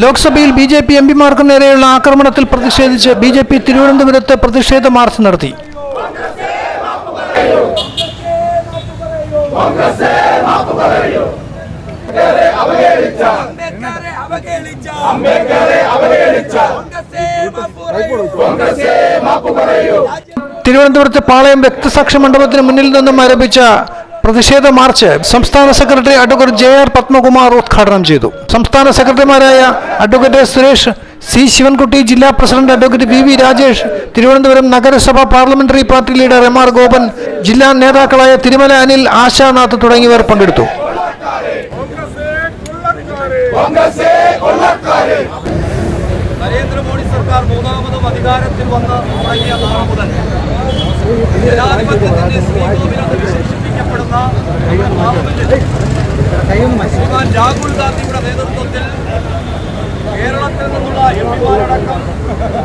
ലോക്സഭയിൽ B J P എംപിമാർക്ക് നേരെയുള്ള ആക്രമണത്തിൽ പ്രതിഷേധിച്ച് ബി ജെ പി തിരുവനന്തപുരത്ത് പ്രതിഷേധ മാർച്ച് നടത്തി. തിരുവനന്തപുരത്ത് പാളയം രക്തസാക്ഷി മണ്ഡപത്തിന് മുന്നിൽ നിന്നും ആരംഭിച്ച പ്രതിഷേധ മാർച്ച് സംസ്ഥാന secretary advocate J R Padmakumar ഉദ്ഘാടനം ചെയ്തു. സംസ്ഥാന സെക്രട്ടറിമാരായ അഡ്വക്കേറ്റ് സുരേഷ് സി ശിവൻകുട്ടി ജില്ലാ president advocate V V Rajesh Thiruvananthapuram നഗരസഭ parliamentary party leader M R Gopan ജില്ലാ നേതാക്കളായ തിരുമല അനിൽ ആശാനാഥ് തുടങ്ങിയവർ പങ്കെടുത്തു. നരേന്ദ്രമോദി സർക്കാർ മൂന്നാമതും അധികാരത്തിൽ വന്ന് തുടങ്ങിയ നാളെ മുതൽ. ജനാധിപത്യത്തിന്റെ പാർലമെന്റിൽ ശ്രീമാൻ രാഹുൽ ഗാന്ധിയുടെ നേതൃത്വത്തിൽ കേരളത്തിൽ നിന്നുള്ള എം പിമാരടക്കം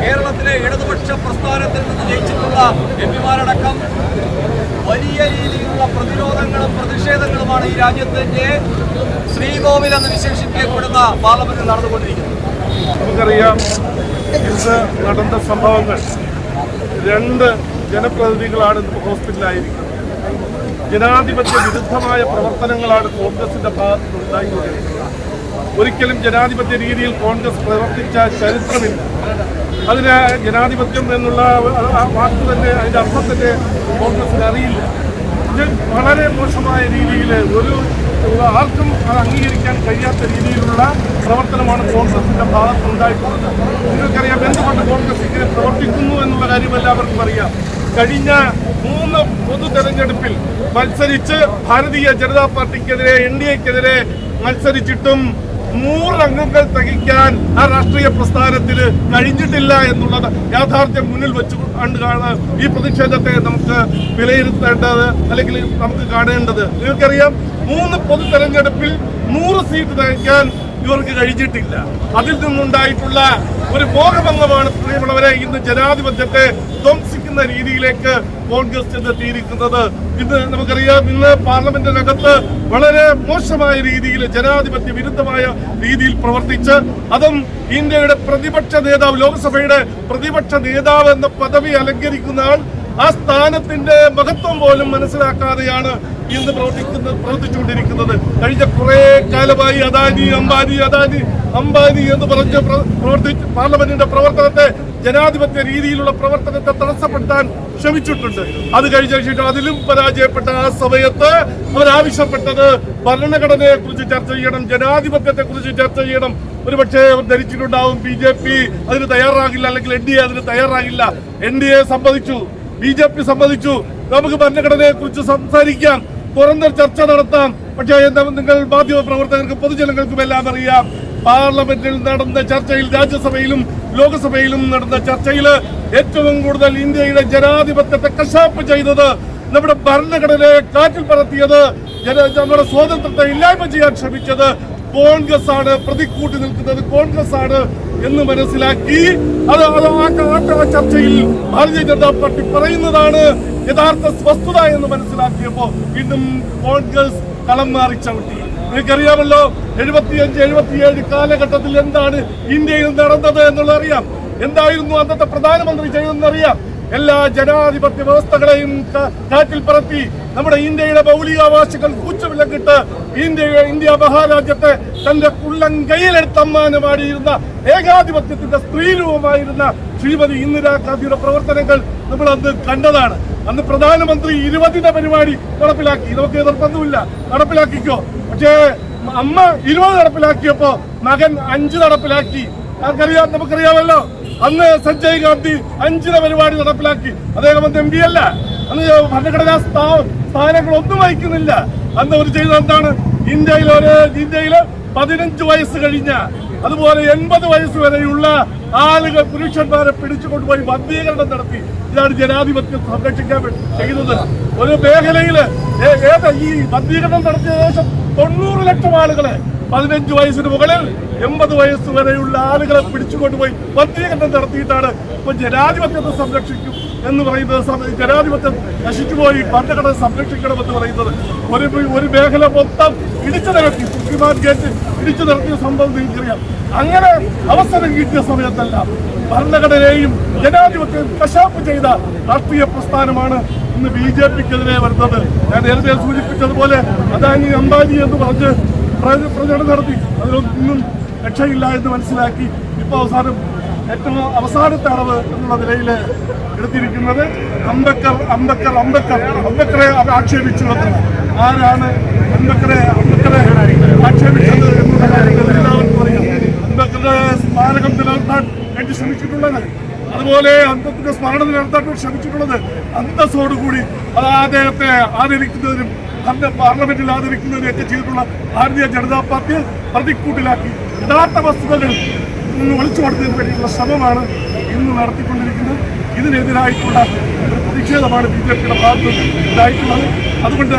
കേരളത്തിലെ ഇടതുപക്ഷ പ്രസ്ഥാനത്തിൽ നിന്ന് ജയിച്ചിട്ടുള്ള എം പിമാരടക്കം വലിയ രീതിയിലുള്ള പ്രതിരോധങ്ങളും പ്രതിഷേധങ്ങളുമാണ് ഈ രാജ്യത്തിന്റെ ശ്രീകോവിൽ എന്ന് വിശേഷിപ്പിക്കപ്പെടുന്ന പാർലമെന്റിൽ നടന്നുകൊണ്ടിരിക്കുന്നത്. നമുക്കറിയാം ഇന്ന് നടന്ന സംഭവങ്ങൾ രണ്ട് ജനപ്രതിനിധികളാണ് ഇന്ന് ഹോസ്പിറ്റലായിരിക്കുന്നത് ജനാധിപത്യ വിരുദ്ധമായ പ്രവർത്തനങ്ങളാണ് കോൺഗ്രസിന്റെ ഭാഗത്ത് ഉണ്ടായിക്കൊണ്ടിരിക്കുന്നത് ഒരിക്കലും ജനാധിപത്യ രീതിയിൽ കോൺഗ്രസ് പ്രവർത്തിച്ച ചരിത്രമില്ല. അതിന് ജനാധിപത്യം എന്നുള്ള വാക്ക് തന്നെ അതിന്റെ അർത്ഥത്തിന്റെ കോൺഗ്രസിന് അറിയില്ല. വളരെ മോശമായ രീതിയിൽ ഒരു ആർക്കും അത് അംഗീകരിക്കാൻ കഴിയാത്ത രീതിയിലുള്ള പ്രവർത്തനമാണ് കോൺഗ്രസിന്റെ ഭാഗത്ത് ഉണ്ടായിട്ടുള്ളത് നിങ്ങൾക്കറിയാം എന്തുകൊണ്ട് കോൺഗ്രസ് ഇങ്ങനെ പ്രവർത്തിക്കുന്നു എന്നുള്ള കാര്യം എല്ലാവർക്കും അറിയാം. കഴിഞ്ഞ മൂന്ന് പൊതു തെരഞ്ഞെടുപ്പിൽ മത്സരിച്ച് ഭാരതീയ ജനതാ പാർട്ടിക്കെതിരെ എൻ ഡി എക്കെതിരെ മത്സരിച്ചിട്ടും നൂറ് അംഗങ്ങൾ തികയ്ക്കാൻ ആ രാഷ്ട്രീയ പ്രസ്ഥാനത്തിന് കഴിഞ്ഞിട്ടില്ല എന്നുള്ളത് യാഥാർത്ഥ്യം മുന്നിൽ വെച്ച് കണ്ടാണ് ഈ പ്രതിഷേധത്തെ നമുക്ക് വിലയിരുത്തേണ്ടത് അല്ലെങ്കിൽ നമുക്ക് കാണേണ്ടത്. നിങ്ങൾക്കറിയാം മൂന്ന് പൊതു തെരഞ്ഞെടുപ്പിൽ നൂറ് സീറ്റ് തികയ്ക്കാൻ ഇവർക്ക് കഴിഞ്ഞിട്ടില്ല. അതിൽ നിന്നുണ്ടായിട്ടുള്ള ഒരു മോഹഭംഗമാണ് പ്രിയമുള്ളവരെ ഇന്ന് ജനാധിപത്യത്തെ ധ്വംസിക്കുന്ന രീതിയിലേക്ക് കോൺഗ്രസ് ചെന്നെത്തിയിരിക്കുന്നത്. ഇന്ന് നമുക്കറിയാം ഇന്ന് പാർലമെന്റിനകത്ത് വളരെ മോശമായ രീതിയിൽ ജനാധിപത്യ വിരുദ്ധമായ രീതിയിൽ പ്രവർത്തിച്ച് അതും ഇന്ത്യയുടെ പ്രതിപക്ഷ നേതാവ് ലോക്സഭയുടെ പ്രതിപക്ഷ നേതാവ് എന്ന പദവി അലങ്കരിക്കുന്ന ആൾ ആ സ്ഥാനത്തിന്റെ മഹത്വം പോലും മനസ്സിലാക്കാതെയാണ് ഇന്ന് പ്രവർത്തിക്കുന്ന പ്രവർത്തിച്ചുകൊണ്ടിരിക്കുന്നത്. കഴിഞ്ഞ കുറെ കാലമായി അദാനി അംബാനി അദാനി അംബാനി എന്ന് പറഞ്ഞ് പ്രവർത്തി പ്രവർത്തിച്ച് പാർലമെന്റിന്റെ പ്രവർത്തനത്തെ ജനാധിപത്യ രീതിയിലുള്ള പ്രവർത്തനത്തെ തടസ്സപ്പെടുത്താൻ ശ്രമിച്ചിട്ടുണ്ട്. അത് കഴിഞ്ഞ ശേഷം അതിലും പരാജയപ്പെട്ട ആ സമയത്ത് അവരാവശ്യപ്പെട്ടത് ഭരണഘടനയെ കുറിച്ച് ചർച്ച ചെയ്യണം ജനാധിപത്യത്തെ കുറിച്ച് ചർച്ച ചെയ്യണം. ഒരുപക്ഷെ ധരിച്ചിട്ടുണ്ടാവും ബി ജെ പി അതിന് തയ്യാറാകില്ല അല്ലെങ്കിൽ എൻ ഡി എ അതിന് തയ്യാറാകില്ല. എൻ ഡി എ സമ്മതിച്ചു ബി ജെ പി സമ്മതിച്ചു. നമുക്ക് ഭരണഘടനയെ കുറിച്ച് സംസാരിക്കാം. തുറന്ന ചർച്ച നടത്താം. പക്ഷേ നിങ്ങൾ മാധ്യമ പ്രവർത്തകർക്കും പൊതുജനങ്ങൾക്കും എല്ലാം അറിയാം. പാർലമെന്റിൽ നടന്ന ചർച്ചയിൽ രാജ്യസഭയിലും ലോക്സഭയിലും നടന്ന ചർച്ചയിൽ ഏറ്റവും കൂടുതൽ ഇന്ത്യയുടെ ജനാധിപത്യത്തെ കശാപ്പ് ചെയ്തത് നമ്മുടെ ഭരണഘടനയെ കാറ്റിൽ പറത്തിയത് നമ്മുടെ സ്വാതന്ത്ര്യത്തെ ഇല്ലായ്മ ചെയ്യാൻ ശ്രമിച്ചത് കോൺഗ്രസ് ആണ് പ്രതിക്കൂട്ടി നിൽക്കുന്നത് കോൺഗ്രസ് ആണ് എന്ന് മനസ്സിലാക്കി അത് ആ ചർച്ചയിൽ ഭാരതീയ ജനതാ പാർട്ടി പറയുന്നതാണ് യഥാർത്ഥ വസ്തുത എന്ന് മനസ്സിലാക്കിയപ്പോ വീണ്ടും കോൺഗ്രസ് കളം മാറി ചവിട്ടി. നിങ്ങൾക്കറിയാമല്ലോ എഴുപത്തിയഞ്ച് എഴുപത്തിയേഴ് കാലഘട്ടത്തിൽ എന്താണ് ഇന്ത്യയിൽ നടന്നത് എന്നുള്ളത് അറിയാം എന്തായിരുന്നു അന്നത്തെ പ്രധാനമന്ത്രി ചെയ്തതെന്നറിയാം. എല്ലാ ജനാധിപത്യ വ്യവസ്ഥകളെയും കാറ്റിൽ പറത്തി നമ്മുടെ ഇന്ത്യയുടെ മൗലികാവകാശങ്ങൾ കൂച്ചവിലക്കിട്ട് ഇന്ത്യ ഇന്ത്യ മഹാരാജ്യത്തെ തന്റെ കുള്ളൻ കയ്യിലെടുത്തമ്മാനമാടിയിരുന്ന ഏകാധിപത്യത്തിന്റെ സ്ത്രീരൂപമായിരുന്ന ശ്രീമതി ഇന്ദിരാഗാന്ധിയുടെ പ്രവർത്തനങ്ങൾ നമ്മൾ അന്ന് കണ്ടതാണ്. അന്ന് പ്രധാനമന്ത്രി ഇരുപതിന്റെ പരിപാടി നടപ്പിലാക്കി. നമുക്ക് എതിർപ്പൊന്നുമില്ല നടപ്പിലാക്കിക്കോ. പക്ഷേ അമ്മ ഇരുപത് നടപ്പിലാക്കിയപ്പോ മകൻ അഞ്ച് നടപ്പിലാക്കി. നമുക്കറിയാം നമുക്കറിയാമല്ലോ. അന്ന് സഞ്ജയ് ഗാന്ധി അഞ്ചിന പരിപാടി നടപ്പിലാക്കി. അദ്ദേഹം അന്ന് എം പി അല്ല. അന്ന് ഭരണഘടനാ സ്ഥാ- സ്ഥാനങ്ങളൊന്നും വഹിക്കുന്നില്ല. അന്ന് അവർ ചെയ്തത് എന്താണ്? ഇന്ത്യയിൽ ഒരു ഇന്ത്യയിൽ പതിനഞ്ച് വയസ്സ് കഴിഞ്ഞ അതുപോലെ എൺപത് വയസ്സ് വരെയുള്ള ആളുകൾ പുരുഷന്മാരെ പിടിച്ചുകൊണ്ടുപോയി വന്ധീകരണം നടത്തി. ഇതാണ് ജനാധിപത്യം സംരക്ഷിക്കാൻ ചെയ്യുന്നത്. ഒരു മേഖലയിൽ ഏത് ഈ വന്ധീകരണം നടത്തിയ ഏകദേശം തൊണ്ണൂറ് ലക്ഷം ആളുകളെ പതിനഞ്ച് വയസ്സിന് മുകളിൽ എൺപത് വയസ്സ് വരെയുള്ള ആളുകളെ പിടിച്ചുകൊണ്ടുപോയി വന്ധീകരണം നടത്തിയിട്ടാണ് ഇപ്പൊ ജനാധിപത്യത്തെ സംരക്ഷിക്കും എന്ന് പറയുന്നത് ജനാധിപത്യം നശിച്ചുപോയി ഭരണഘടന സംരക്ഷിക്കണമെന്ന് പറയുന്നത്. ഒരു ഒരു മേഖല മൊത്തം ഇടിച്ചു നിരത്തി സുപ്രീമാൻ ഗേറ്റ് ഇടിച്ചു നിരത്തിയ സംഭവം നിങ്ങൾക്കറിയാം. അങ്ങനെ അവസരം കിട്ടിയ സമയത്തല്ല ഭരണഘടനയെയും ജനാധിപത്യം കശാപ്പ് ചെയ്ത രാഷ്ട്രീയ പ്രസ്ഥാനമാണ് ഇന്ന് ബി ജെ പിക്കെതിരെ വരുന്നത്. ഞാൻ നേരത്തെ സൂചിപ്പിച്ചതുപോലെ അദാനി അംബാനി എന്ന് പറഞ്ഞ് പ്രചരണം നടത്തി. അതിലൊന്നും രക്ഷയില്ല എന്ന് മനസ്സിലാക്കി ഇപ്പോൾ അവസാനം ഏറ്റവും അവസാനത്തെ അളവ് എന്നുള്ള നിലയിൽ എടുത്തിരിക്കുന്നത് അംബക്കർ അംബക്കർ അംബക്കർ അംബക്കറെ ആക്ഷേപിച്ചു ആരാണ് അംബക്കറെ അംബക്കറെ ആക്ഷേപിച്ചത് എന്നുള്ള കാര്യങ്ങൾ എല്ലാവർക്കും അറിയാം. അംബക്കറുടെ സ്മാരകം നിലനിർത്താൻ വേണ്ടി ശ്രമിച്ചിട്ടുള്ളത്. അതുപോലെ അന്തത്തിന്റെ സ്മരണ നിലനിർത്താൻ ശ്രമിച്ചിട്ടുള്ളത് അന്തസ്സോടുകൂടി അത് അദ്ദേഹത്തെ ആദരിക്കുന്നതിനും തന്റെ പാർലമെന്റിൽ ആദരിക്കുന്നതിനൊക്കെ ചെയ്തിട്ടുള്ള ഭാരതീയ ജനതാ പാർട്ടിയെ പ്രതിക്കൂട്ടിലാക്കി. യഥാർത്ഥ വസ്തുതകൾ ഒളിച്ചു കൊടുത്തതിന് വേണ്ടിയിട്ടുള്ള ശ്രമമാണ് ഇന്ന് നടത്തിക്കൊണ്ടിരിക്കുന്നത്. ഇതിനെതിരായിട്ടുള്ള പ്രതിഷേധമാണ് ബി ജെ പിയുടെ ഭാഗത്ത് ഉണ്ടായിട്ടുള്ളത്. അതുകൊണ്ട്